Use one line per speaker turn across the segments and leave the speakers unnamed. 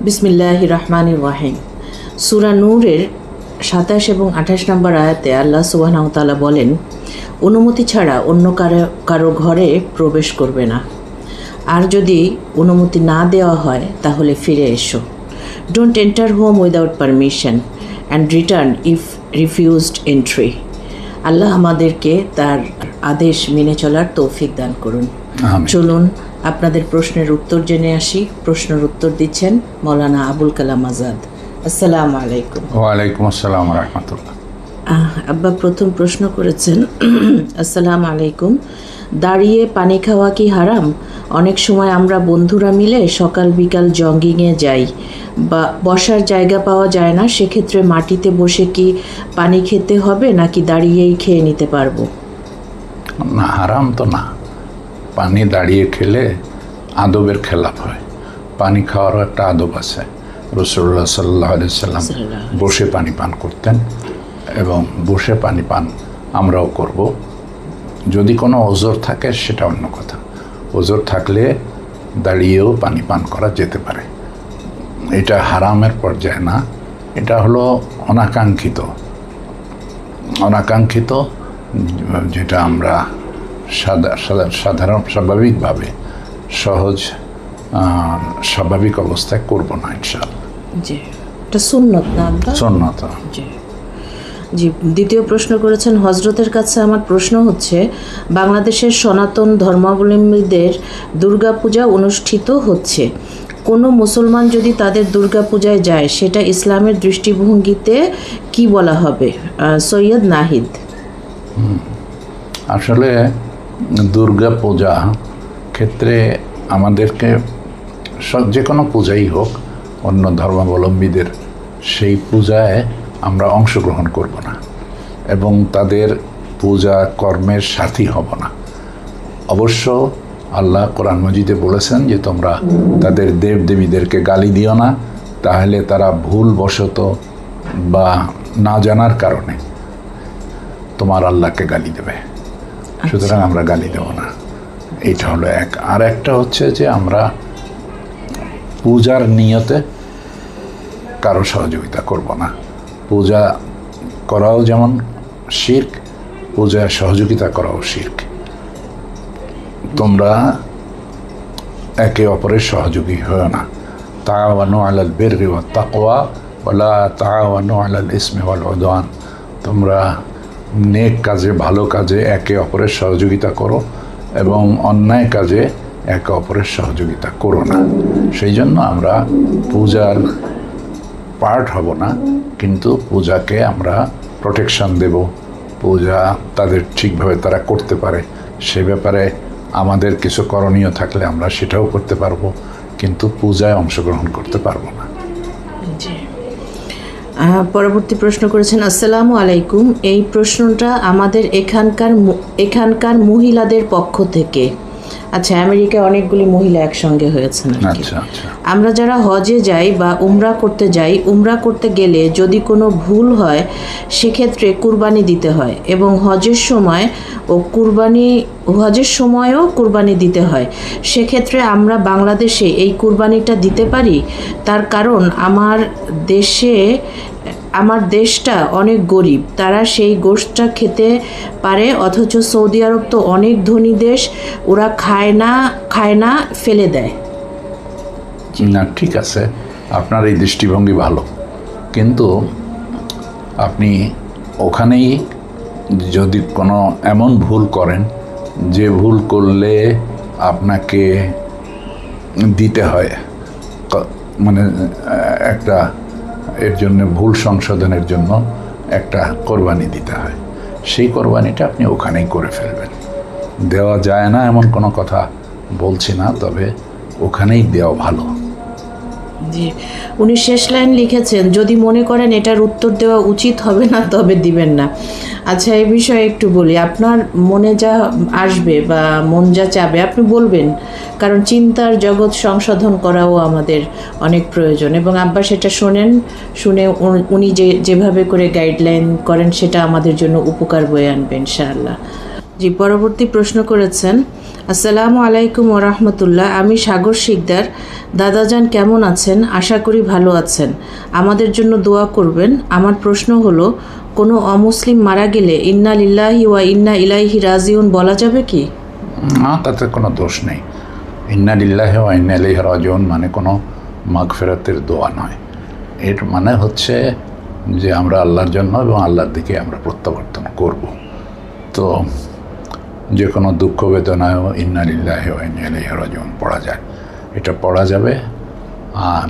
বিসমিল্লাহ রহমান রাহিম সুরা নূরের সাতাশ এবং আঠাশ নম্বর আয়াতে আল্লাহ সুবাহতালা বলেন অনুমতি ছাড়া অন্য কারও কারও ঘরে প্রবেশ করবে না। আর যদি অনুমতি না দেওয়া হয় তাহলে ফিরে এসো। Don't enter home without permission and return if refused entry আল্লাহ আমাদেরকে তার আদেশ মেনে চলার তৌফিক দান করুন। চলুন আপনাদের প্রশ্নের উত্তর জেনে আসি। প্রশ্নের উত্তর দিচ্ছেন মৌলানা আবুল কালাম আজাদ। আসসালামু আলাইকুম।
ওয়ালাইকুম আসসালাম রহমতুল্লাহ।
আব্বা প্রথম প্রশ্ন করেছেন আসসালামু আলাইকুম। দাঁড়িয়ে পানি খাওয়া কি হারাম? অনেক সময় আমরা বন্ধুরা মিলে সকাল বিকাল জগিংয়ে যাই। বা বসার জায়গা পাওয়া যায় না সেক্ষেত্রে মাটিতে বসে কি পানি খেতে হবে নাকি দাঁড়িয়েই খেয়ে নিতে পারব?
না হারাম তো না। পানি দাঁড়িয়ে খেলে আদবের খেলাপ হয়। পানি খাওয়ারও একটা আদব আছে। রসুল্লাহ সাল্লাহ সাল্লাম বসে পানি পান করতেন এবং বসে পানি পান আমরাও করব। যদি কোনো ওজোর থাকে সেটা অন্য কথা। ওজোর থাকলে দাঁড়িয়েও পানি পান করা যেতে পারে। এটা হারামের পর্যায়ে না। এটা হলো অনাকাঙ্ক্ষিত। অনাকাঙ্ক্ষিত যেটা আমরা সাধারণ স্বাভাবিকভাবে সহজ স্বাভাবিক অবস্থায় করব না ইনশাল্লাহ
জি। এটা সুন্নত না জি। জি দ্বিতীয় প্রশ্ন করেছেন হজরতের কাছে আমার প্রশ্ন হচ্ছে বাংলাদেশের সনাতন ধর্মাবলম্বীদের দুর্গাপূজা অনুষ্ঠিত হচ্ছে। কোনো মুসলমান যদি তাদের দুর্গাপূজায় যায় সেটা ইসলামের দৃষ্টিভঙ্গিতে কি বলা হবে? সৈয়দ নাহিদ।
আসলে দুর্গা পূজা ক্ষেত্রে আমাদেরকে যে কোনো পূজাই হোক, অন্য ধর্মাবলম্বীদের সেই পূজায় আমরা অংশগ্রহণ করব না এবং তাদের পূজা কর্মের সাথী হব না। অবশ্য আল্লাহ কোরআন মজিদে বলেছেন যে, তোমরা তাদের দেব দেবীদেরকে গালি দিও না, তাহলে তারা ভুলবশত বা না জানার কারণে তোমার আল্লাহকে গালি দেবে। সুতরাং আমরা গালি দেব না। এইটা হলো এক। আর একটা হচ্ছে যে আমরা পূজার নিয়তে কারও সহযোগিতা করব না। পূজা করাও যেমন শির্ক, পূজায় সহযোগিতা করাও শির্ক। তোমরা একে অপরের সহযোগী হয়েও না। তাওয়ানু আলাল বিররি ওয়াত তাকওয়া ওয়ালা তাওয়ানু আলাল ইসমি ওয়াল তোমরা নেক কাজে, ভালো কাজে একে অপরের সহযোগিতা করো এবং অন্যায় কাজে একে অপরের সহযোগিতা করো না। সেই জন্য আমরা পূজার পার্ট হব না, কিন্তু পূজাকে আমরা প্রোটেকশন দেব। পূজা তাদের ঠিকভাবে তারা করতে পারে। সে ব্যাপারে আমাদের কিছু করণীয় থাকলে আমরা সেটাও করতে পারব, কিন্তু পূজায় অংশগ্রহণ করতে পারব না।
পরবর্তী প্রশ্ন করেছেন আসসালামু আলাইকুম। এই প্রশ্নটা আমাদের এখানকার এখানকার মহিলাদের পক্ষ থেকে। আচ্ছা আমেরিকায় অনেকগুলি মহিলা একসঙ্গে হয়েছেন আর কি।
আচ্ছা আচ্ছা।
আমরা যারা হজে যাই বা উমরা করতে যাই উমরা করতে গেলে যদি কোনো ভুল হয় সেক্ষেত্রে কুরবানি দিতে হয় এবং হজের সময় ও কুরবানি হজের সময়ও কুরবানি দিতে হয়। সেক্ষেত্রে আমরা বাংলাদেশে এই কুরবানিটা দিতে পারি। তার কারণ আমার দেশে আমার দেশটা অনেক গরিব। তারা সেই গোষ্ঠটা খেতে পারে, অথচ সৌদি আরব তো অনেক ধনী দেশ, ওরা খায় না খায় না, ফেলে দেয়।
না, ঠিক আছে। আপনার এই দৃষ্টিভঙ্গি ভালো। কিন্তু আপনি ওখানেই যদি কোনো এমন ভুল করেন, যে ভুল করলে আপনাকে দিতে হয়। মানে একটা এর জন্য, ভুল সংশোধনের জন্য একটা কোরবানি দিতে হয়। সেই কোরবানিটা আপনি ওখানেই করে ফেলবেন। দেওয়া যায় না এমন কোনো কথা বলছি না, তবে ওখানেই দেওয়া ভালো।
জি। উনি শেষ লাইন লিখেছেন, যদি মনে করেন এটার উত্তর দেওয়া উচিত হবে না, তবে দিবেন না। আচ্ছা এই বিষয়ে একটু বলি, আপনার মনে যা আসবে বা মন যা চাবে, আপনি বলবেন, কারণ চিন্তার জগৎ সংশোধন করাও আমাদের অনেক প্রয়োজন। এবং আব্বা সেটা শোনেন, শুনে উনি যে, যেভাবে করে গাইডলাইন করেন, সেটা আমাদের জন্য উপকার বয়ে আনবে, ইনশাআল্লাহ। জি, পরবর্তী প্রশ্ন করেছেন আসসালামু আলাইকুম ওরহমতুল্লাহ আমি সাগর শিকদার। দাদাজান কেমন আছেন? আশা করি ভালো আছেন। আমাদের জন্য দোয়া করবেন। আমার প্রশ্ন হলো, কোনো অমুসলিম মারা গেলে ইন্না লিল্লাহি ওয়া ইন্না ইলাইহি রাজিউন বলা যাবে কি?
না, তাতে কোনো দোষ নেই। ইন্নালিল্লাহ ও ইন্নালিহ রাজন মানে কোনো মাগফেরাতের দোয়া নয়। এর মানে হচ্ছে যে আমরা আল্লাহর জন্য এবং আল্লাহর দিকে আমরা প্রত্যাবর্তন করব। তো যে কোনো দুঃখ বেদনায়ও ইন্নালিল্লাহ ইন্নালিহ রাজন পড়া যায়। এটা পড়া যাবে আর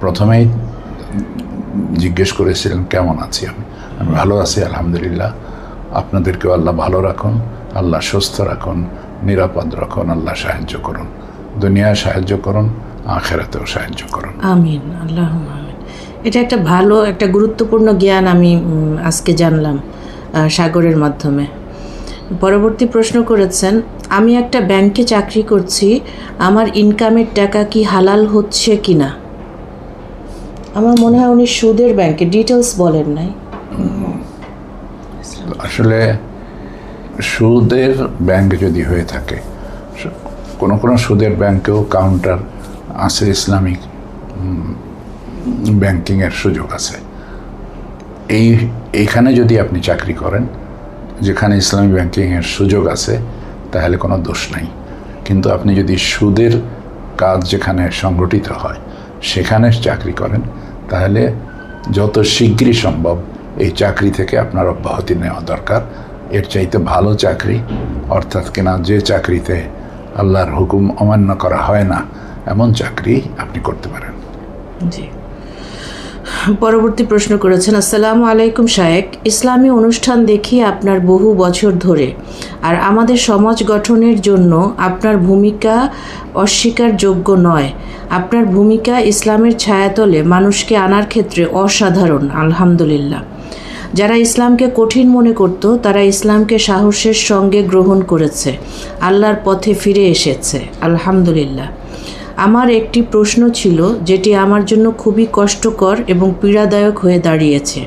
প্রথমেই জিজ্ঞেস করেছিলেন, কেমন আছি আমি? আমি ভালো আছি, আলহামদুলিল্লাহ। আপনাদেরকেও আল্লাহ ভালো রাখুন, আল্লাহ সুস্থ রাখুন, নিরাপদ রাখুন, আল্লাহ সাহায্য করুন। দুনিয়ায় সাহায্য করুন, আখেরাতেও সাহায্য করুন।
আমিন আল্লাহ আমিন। এটা একটা ভালো, একটা গুরুত্বপূর্ণ জ্ঞান আমি আজকে জানলাম। সাগরের মাধ্যমে। পরবর্তী প্রশ্ন করেছেন, আমি একটা ব্যাংকে চাকরি করছি, আমার ইনকামের টাকা কি হালাল হচ্ছে কি না আমার মনে হয় উনি সুদের ব্যাংকে ডিটেলস বলেন নাই।
আসলে সুদের ব্যাংক যদি হয়ে থাকে, কোনো কোনো সুদের ব্যাংকেও কাউন্টার আছে, ইসলামিক ব্যাংকিংয়ের সুযোগ আছে। এই এইখানে যদি আপনি চাকরি করেন, যেখানে ইসলামিক ব্যাংকিংয়ের সুযোগ আছে, তাহলে কোনো দোষ নাই। কিন্তু আপনি যদি সুদের কাজ যেখানে সংগঠিত হয়, সেখানে চাকরি করেন, তাহলে যত শীঘ্রই সম্ভব এই চাকরি থেকে আপনার অব্যাহতি নেওয়া দরকার। এর চাইতে ভালো চাকরি, অর্থাৎ কিনা যে চাকরিতে আল্লাহর হুকুম অমান্য করা হয় না, এমন চাকরি আপনি করতে পারেন।
জি। পরবর্তী প্রশ্ন করেছেন, আসসালামু আলাইকুম শায়েক, ইসলামী অনুষ্ঠান দেখি আপনার বহু বছর ধরে। আর আমাদের সমাজ গঠনের জন্য আপনার ভূমিকা অস্বীকারযোগ্য নয়। আপনার ভূমিকা ইসলামের ছায়াতলে মানুষকে আনার ক্ষেত্রে অসাধারণ, আলহামদুলিল্লাহ। যারা ইসলামকে কঠিন মনে করত, তারা ইসলামকে সাহসের সঙ্গে গ্রহণ করেছে, আল্লাহর পথে ফিরে এসেছে, আলহামদুলিল্লাহ। আমার একটি প্রশ্ন ছিল যেটি আমার জন্য খুবই কষ্টকর এবং পীড়াদায়ক হয়ে দাঁড়িয়েছে।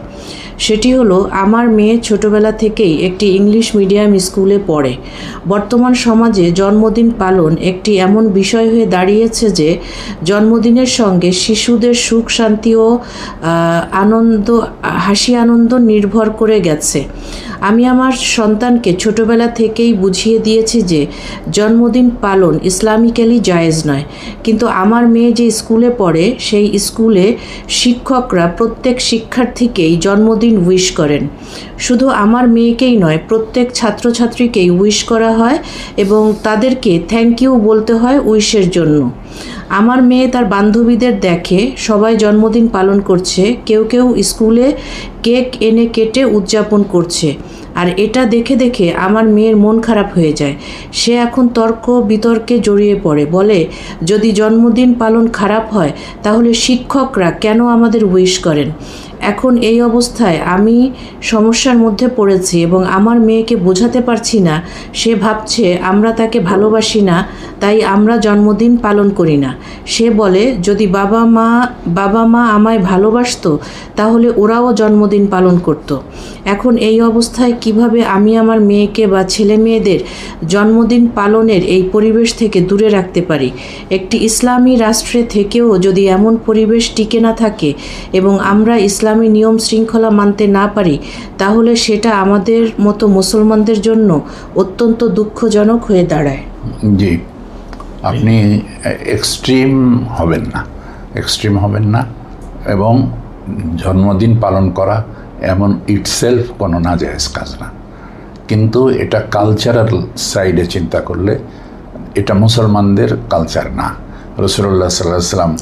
সেটি হলো, আমার মেয়ে ছোটবেলা থেকেই একটি ইংলিশ মিডিয়াম স্কুলে পড়ে। বর্তমান সমাজে জন্মদিন পালন একটি এমন বিষয় হয়ে দাঁড়িয়েছে যে, জন্মদিনের সঙ্গে শিশুদের সুখ, শান্তি ও আনন্দ, হাসি, আনন্দ নির্ভর করে গেছে। আমি আমার সন্তানকে ছোটবেলা থেকেই বুঝিয়ে দিয়েছি যে জন্মদিন পালন ইসলামিক্যালি জায়েজ নয়। কিন্তু আমার মেয়ে যে স্কুলে পড়ে, সেই স্কুলে শিক্ষকরা প্রত্যেক শিক্ষার্থীকেই জন্মদিন উইশ করেন। শুধু আমার মেয়েকেই নয়, প্রত্যেক ছাত্রছাত্রীকেই উইশ করা হয় এবং তাদেরকে থ্যাংক ইউ বলতে হয় উইশের জন্য। আমার মেয়ে তার বান্ধবীদের দেখে, সবাই জন্মদিন পালন করছে, কেউ কেউ স্কুলে কেক এনে কেটে উদযাপন করছে। আর এটা দেখে দেখে আমার মেয়ের মন খারাপ হয়ে যায়। সে এখন তর্ক, বিতর্কে জড়িয়ে পড়ে। বলে, যদি জন্মদিন পালন খারাপ হয়, তাহলে শিক্ষকরা কেন আমাদের উইশ করেন? এখন এই অবস্থায় আমি সমস্যার মধ্যে পড়েছি এবং আমার মেয়েকে বোঝাতে পারছি না সে ভাবছে, আমরা তাকে ভালোবাসি না, তাই আমরা জন্মদিন পালন করি না সে বলে, যদি বাবা মা বাবা মা আমায় ভালোবাসত, তাহলে ওরাও জন্মদিন পালন করত। এখন এই অবস্থায় কীভাবে আমি আমার মেয়েকে বা ছেলে মেয়েদের জন্মদিন পালনের এই পরিবেশ থেকে দূরে রাখতে পারি? একটি ইসলামী রাষ্ট্রে থেকেও যদি এমন পরিবেশ টিকে না থাকে এবং আমরা ইসলামী নিয়ম শৃঙ্খলা মানতে না পারি, তাহলে সেটা আমাদের মতো মুসলমানদের জন্য অত্যন্ত দুঃখজনক হয়ে দাঁড়ায়।
জি। আপনি এক্সট্রিম হবেন না। এক্সট্রিম হবেন না এবং জন্মদিন পালন করা এমন ইটসেলফ কোনো নাজায়েজ কাজ না। কিন্তু এটা কালচারাল সাইডে চিন্তা করলে এটা মুসলমানদের কালচার না। রসুল্লাহ সাল্লাহ সাল্লাম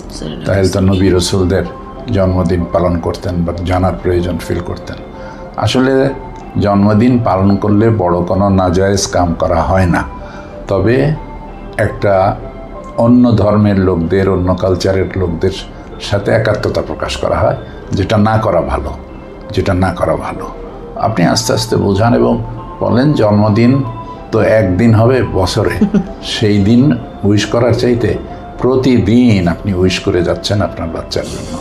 তাহলে তো নবী রসুলদের জন্মদিন পালন করতেন বা জানার প্রয়োজন ফিল করতেন। আসলে জন্মদিন পালন করলে বড় কোনো নাজায়েজ কাম করা হয় না। তবে একটা অন্য ধর্মের লোকদের অন্য কালচারের লোকদের সাথে একাত্মতা প্রকাশ করা হয় যেটা না করা ভালো। যেটা না করা ভালো। আপনি আস্তে আস্তে বোঝান এবং বলেন জন্মদিন তো একদিন হবে বছরে। সেই দিন উইশ করার চাইতে প্রতিদিন আপনি উইশ করে যাচ্ছেন আপনার বাচ্চার জন্য।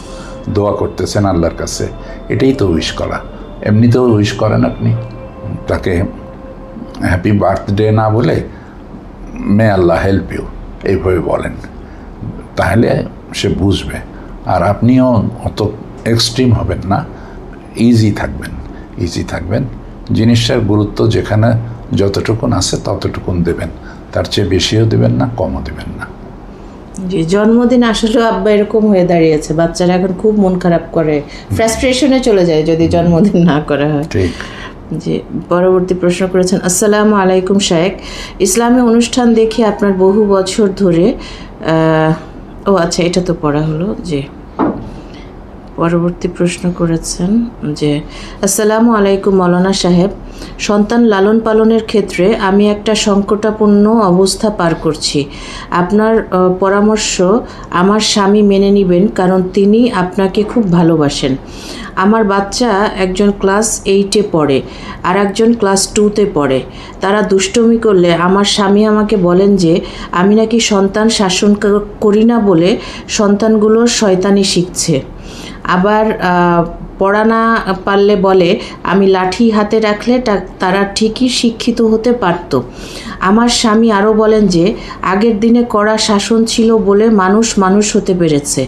দোয়া করতেছেন আল্লাহর কাছে। এটাই তো উইশ করা। এমনিতেও উইশ করেন আপনি। তাকে হ্যাপি বার্থডে না বলে মে আল্লাহ হেল্প ইউ এইভাবে বলেন। তাহলে সে বুঝবে। আর আপনিও অত এক্সট্রিম হবেন না। ইজি থাকবেন ইজি থাকবেন। জিনিসটার গুরুত্ব যেখানে যতটুকুন আছে ততটুকুন দেবেন। তার চেয়ে বেশিও দেবেন না কমও দেবেন না।
জি জন্মদিন আসলে আব্বা এরকম হয়ে দাঁড়িয়েছে। বাচ্চারা এখন খুব মন খারাপ করে। ফ্রাস্ট্রেশনে চলে যায় যদি জন্মদিন না করা হয়।
ঠিক।
যে পরবর্তী প্রশ্ন করেছেন আসসালামু আলাইকুম শায়েক ইসলামী অনুষ্ঠান দেখে আপনার বহু বছর ধরে। ও আচ্ছা এটা তো পড়া হলো জি। পরবর্তী প্রশ্ন করেছেন যে, আসসালামু আলাইকুম মৌলানা সাহেব। সন্তান লালন পালনের ক্ষেত্রে আমি একটা সংকটাপূর্ণ অবস্থা পার করছি। আপনার পরামর্শ আমার স্বামী মেনে নেবেন কারণ তিনি আপনাকে খুব ভালোবাসেন। আমার বাচ্চা একজন ক্লাস এইটে পড়ে আর একজন ক্লাস টুতে পড়ে। তারা দুষ্টমি করলে আমার স্বামী আমাকে বলেন যে, আমি নাকি সন্তান শাসন করি না বলে সন্তানগুলো শয়তানি শিখছে। আবার পড়া না পারলে বলে আমি লাঠি হাতে রাখলে তারা ঠিকই শিক্ষিত হতে পারত। আমার স্বামী আরও বলেন যে, আগের দিনে কড়া শাসন ছিল বলে মানুষ মানুষ হতে পেরেছে,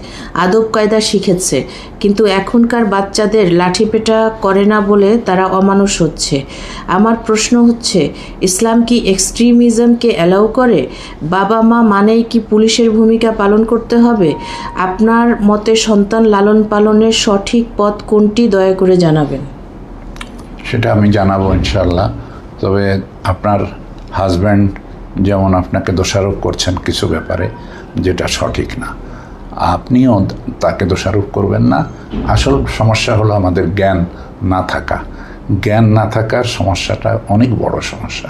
আদব কায়দা শিখেছে, কিন্তু এখনকার বাচ্চাদের লাঠিপেটা করে না বলে তারা অমানুষ হচ্ছে। আমার প্রশ্ন হচ্ছে, ইসলাম কি এক্সট্রিমিজমকে অ্যালাউ করে? বাবা মা মানেই কি পুলিশের ভূমিকা পালন করতে হবে? আপনার মতে সন্তান লালন পালনের সঠিক পথ কোনটি, দয়া করে জানাবেন।
সেটা আমি জানাব ইনশাল্লাহ তবে আপনার হাজব্যান্ড যেমন আপনাকে দোষারোপ করছেন কিছু ব্যাপারে, যেটা সঠিক না। আপনিও তাকে দোষারোপ করবেন না। আসল সমস্যা হলো আমাদের জ্ঞান না থাকা। জ্ঞান না থাকার সমস্যাটা অনেক বড় সমস্যা।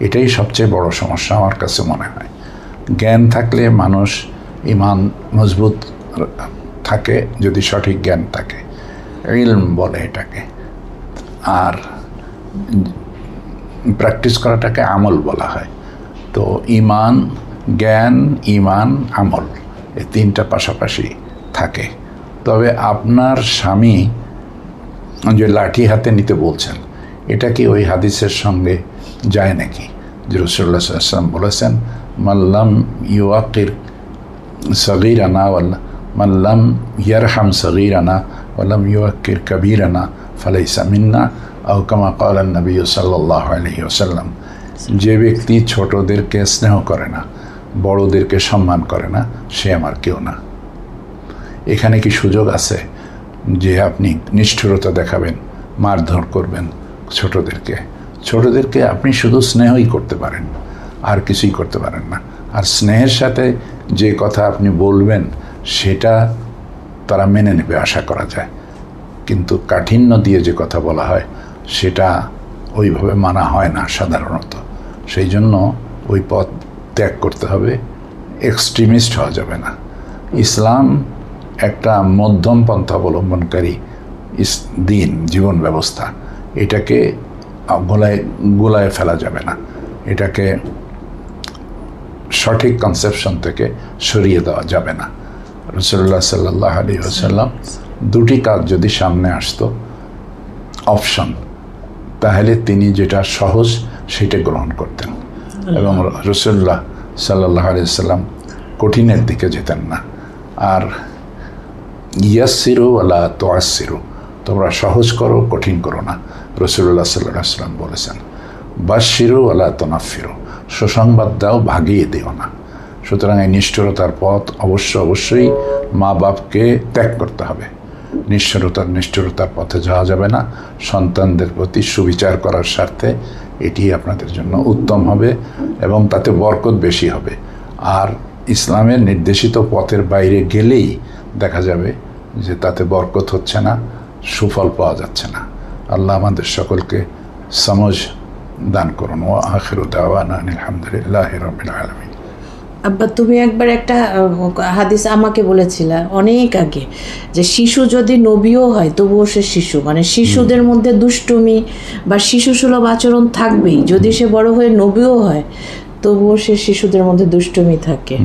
এটাই সবচেয়ে বড় সমস্যা আমার কাছে মনে হয়। জ্ঞান থাকলে মানুষ ইমান মজবুত থাকে যদি সঠিক জ্ঞান থাকে। ইলম বলে এটাকে। আর প্র্যাকটিস করাটাকে আমল বলা হয়। তো ইমান, জ্ঞান, ইমান, আমল এই তিনটা পাশাপাশি থাকে। তবে আপনার স্বামী যে লাঠি হাতে নিতে বলছেন, এটা কি ওই হাদিসের সঙ্গে যায় নাকি? যে রসুল্লাহ সাল্লাম বলেছেন মাল্লাম ইউয়াকির সগিরানা ওয়াল্লা মাল্লাম ইয়ারহাম সগিরানা ওয়াল্লাম ইউয়াকির কবিরানা ফালাইসা মিন্না। আও কামা কালান নবী সাল্লাহ আলহি ওসাল্লাম যে ব্যক্তি ছোটদেরকে স্নেহ করে না, বড়দেরকে সম্মান করে না, সে আমার কেউ না। এখানে কি সুযোগ আছে যে আপনি নিষ্ঠুরতা দেখাবেন, মারধর করবেন ছোটদেরকে? ছোটদেরকে আপনি শুধু স্নেহই করতে পারেন, আর কিছুই করতে পারেন না। আর স্নেহের সাথে যে কথা আপনি বলবেন, সেটা তারা মেনে নেবে, আশা করা যায়। কিন্তু কাঠিন্য দিয়ে যে কথা বলা হয় সেটা ওইভাবে মানা হয় না সাধারণত। সেই জন্য ওই পথ ত্যাগ করতে হবে এক্সট্রিমিস্ট হওয়া যাবে না। ইসলাম একটা মধ্যম পন্থা অবলম্বনকারী ইস, দিন, জীবন ব্যবস্থা। এটাকে গোলায় গোলায় ফেলা যাবে না। এটাকে সঠিক কনসেপশন থেকে সরিয়ে দেওয়া যাবে না। রসুল্লাহ সাল্লাহ আলী আসাল্লাম দুটি কাজ যদি সামনে আসতো অপশন তাহলে তিনি যেটা সহজ সেটা গ্রহণ করতেন। এবং রসুল্লাহ সাল্লাহ আলি সাল্লাম কঠিনের দিকে যেতেন না। আর ইয়াসিরু আলা তোয়াসিরু তোমরা সহজ করো কঠিন করো না রসুল্লাহ সাল্লাহ সাল্লাম বলেছেন। বাসিরু আলা তোনাফিরু সুসংবাদ দাও ভাগিয়ে দিও না। সুতরাং এই নিষ্ঠুরতার পথ অবশ্য অবশ্যই মা বাপকে ত্যাগ করতে হবে। নিষ্ঠুরতার নিষ্ঠুরতার পথে যাওয়া যাবে না। সন্তানদের প্রতি সুবিচার করার স্বার্থে এটি আপনাদের জন্য উত্তম হবে এবং তাতে বরকত বেশি হবে। আর ইসলামের নির্দেশিত পথের বাইরে গেলেই দেখা যাবে যে তাতে বরকত হচ্ছে না, সুফল পাওয়া যাচ্ছে না। আল্লাহ আমাদের সকলকে সমজ দান করুন। ও আখির দাওয়ানা আলহামদুলিল্লাহ রবিল আলমিন।
আব্বা তুমি একবার একটা হাদিস আমাকে বলেছিলা অনেক আগে যে শিশু যদি নবীও হয় তবুও সে শিশু। মানে শিশুদের মধ্যে দুষ্টুমি বা শিশু সুলভ আচরণ থাকবেই। যদি সে বড় হয়ে নবীও হয় তবুও সে শিশুদের মধ্যে দুষ্টুমি থাকে।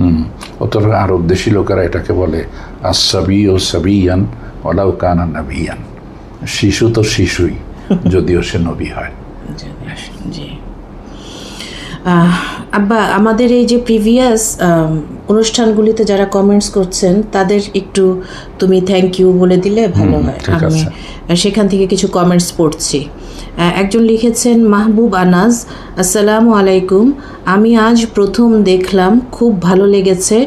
অতর আরব দেশি লোকেরা এটাকে বলে আসাবি ও সাবিয়ান ওলাউ কানা নাবিয়ান। শিশু তো শিশুই যদিও সে নবী হয়।
জি। আব্বা আমাদের এই যে প্রিভিয়াস অনুষ্ঠানগুলিতে যারা কমেন্টস করছেন তাদের একটু তুমি থ্যাংক ইউ বলে দিলে ভালো হয়। আমি সেখান থেকে কিছু কমেন্টস পড়ছি। একজন লিখেছেন মাহবুব আনাজ আসসালামু আলাইকুম। আমি আজ প্রথম দেখলাম খুব ভালো লেগেছে।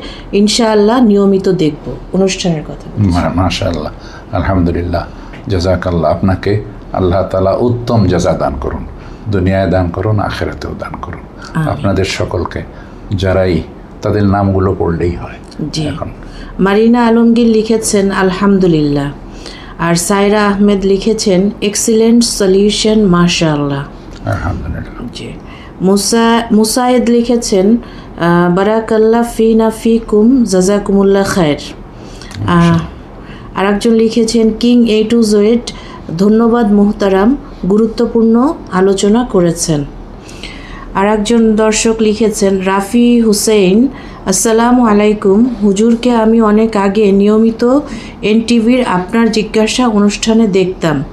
ইনশাআল্লাহ নিয়মিত দেখব। অনুষ্ঠানের কথা
মাশাআল্লাহ। আলহামদুলিল্লাহ। জাজাকাল্লাহ আপনাকে আল্লাহ তালা উত্তম জাজা দান করুন। দুনিয়ায় দান করুন আখেরাতেও দান করুন। আপনাদের সকলকে যারাই তাদের নামগুলো পড়লেই হয়।
জি।
এখন।
মারিনা আলমগীর লিখেছেন আলহামদুলিল্লাহ। আর সাইরা আহমেদ লিখেছেন এক্সিলেন্ট সলিউশন মাশাআল্লাহ।
আলহামদুলিল্লাহ।
জি। মুসা মুসায়েদ লিখেছেন আহ, ফি না ফি কুম জাজাকুমুল্লাহ খায়ের আর একজন লিখেছেন কিং এ টু জোয়েড ধন্যবাদ মুহতারাম। গুরুত্বপূর্ণ আলোচনা করেছেন। আর একজন দর্শক লিখেছেন, রাফি হুসেইন, আসসালামু আলাইকুম। হুজুরকে আমি অনেক আগে নিয়মিত এনটিভির আপনার জিজ্ঞাসা অনুষ্ঠানে দেখতাম।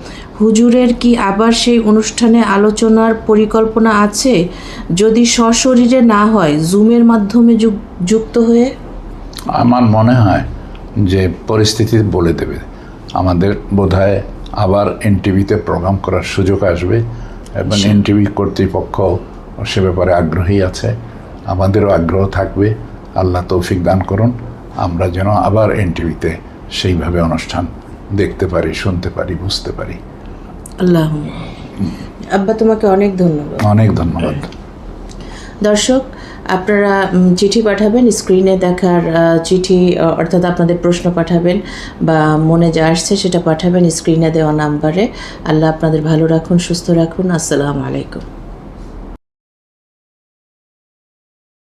হুজুরের কি আবার সেই অনুষ্ঠানে আলোচনার পরিকল্পনা আছে? যদি সশরীরে না হয়, জুমের মাধ্যমে যুক- যুক্ত হয়ে?
আমার মনে হয় যে পরিস্থিতি বলে দেবে। আমাদের বোধহয় আবার এনটিভিতে প্রোগ্রাম করার সুযোগ আসবে এবং এনটিভি কর্তৃপক্ষ সে ব্যাপারে আগ্রহী আছে। আমাদেরও আগ্রহ থাকবে। আল্লাহ তৌফিক দান করুন। আমরা যেন আবার এনটিভিতে সেইভাবে অনুষ্ঠান দেখতে পারি শুনতে পারি বুঝতে পারি।
আল্লাহ। আব্বা তোমাকে অনেক ধন্যবাদ।
অনেক ধন্যবাদ।
দর্শক আপনারা চিঠি পাঠাবেন, স্ক্রিনে দেখার চিঠি অর্থাৎ আপনাদের প্রশ্ন পাঠাবেন বা মনে যা আসছে সেটা পাঠাবেন স্ক্রিনে দেওয়া নাম্বারে। আল্লাহ আপনাদের ভালো রাখুন, সুস্থ রাখুন। আসসালামু আলাইকুম।